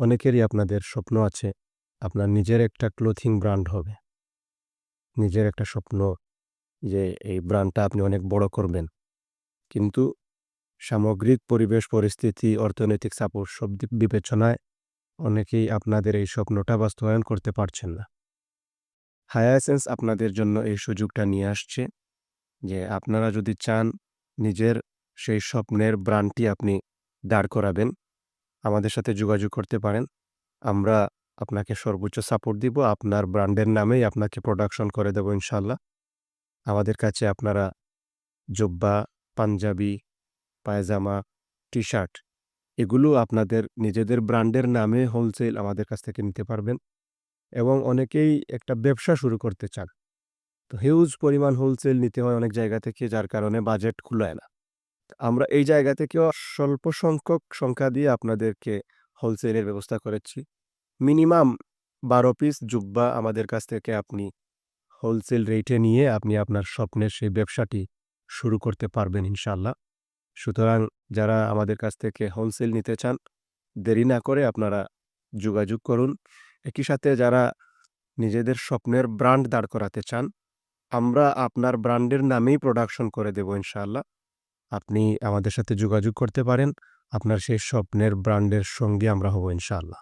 অনেকেরই আপনাদের স্বপ্ন আছে আপনার নিজের একটা ক্লোথিং ব্র্যান্ড হবে। নিজের একটা স্বপ্ন যে এই ব্র্যান্ডটা আপনি অনেক বড় করবেন। কিন্তু সামগ্রিক পরিবেশ পরিস্থিতি, অর্থনৈতিক সাপোর্ট সব বিবেচনায় অনেকেই আপনাদের এই স্বপ্নটা বাস্তবায়ন করতে পারছেন না। হায়াসেন্স আপনাদের জন্য এই সুযোগটা নিয়ে আসছে যে আপনারা যদি চান নিজের সেই স্বপ্নের ব্র্যান্ডটি আপনি দাঁড় করাবেন, আমাদের সাথে যোগাযোগ করতে পারেন। আমরা আপনাকে সর্বোচ্চ সাপোর্ট দিব। আপনার ব্র্যান্ডের নামেই আপনাকে প্রোডাকশন করে দেব ইনশাআল্লাহ। আমাদের কাছে আপনারা জুব্বা, পাঞ্জাবি, পায়জামা, টি-শার্ট এগুলো আপনাদের নিজেদের ব্র্যান্ডের নামে হোলসেল আমাদের কাছ থেকে নিতে পারবেন এবং অনেকেই একটা ব্যবসা শুরু করতে চান। তো হিউজ পরিমাণ হোলসেল নিতে হয় অনেক জায়গা থেকে যার কারণে বাজেট কুলায় না। আমরা এই জায়গা থেকেও স্বল্প সংখ্যক সংখ্যা দিয়ে আপনাদেরকে হোলসেলের ব্যবস্থা করেছি। মিনিমাম ১২ পিস জুব্বা আমাদের কাছ থেকে আপনি হোলসেল রেটে নিয়ে আপনি আপনার স্বপ্নের সেই ব্যবসাটি শুরু করতে পারবেন ইনশাল্লাহ সুতরাং যারা আমাদের কাছ থেকে হোলসেল নিতে চান, দেরি না করে আপনারা যোগাযোগ করুন। একই সাথে যারা নিজেদের স্বপ্নের ব্র্যান্ড দাঁড় করাতে চান, আমরা আপনার ব্র্যান্ডের নামেই প্রোডাকশন করে দেব ইনশাআল্লাহ। আপনি আমাদের সাথে যোগাযোগ করতে পারেন। আপনার সেই স্বপ্নের ব্র্যান্ডের সঙ্গে আমরা হব ইনশাআল্লাহ।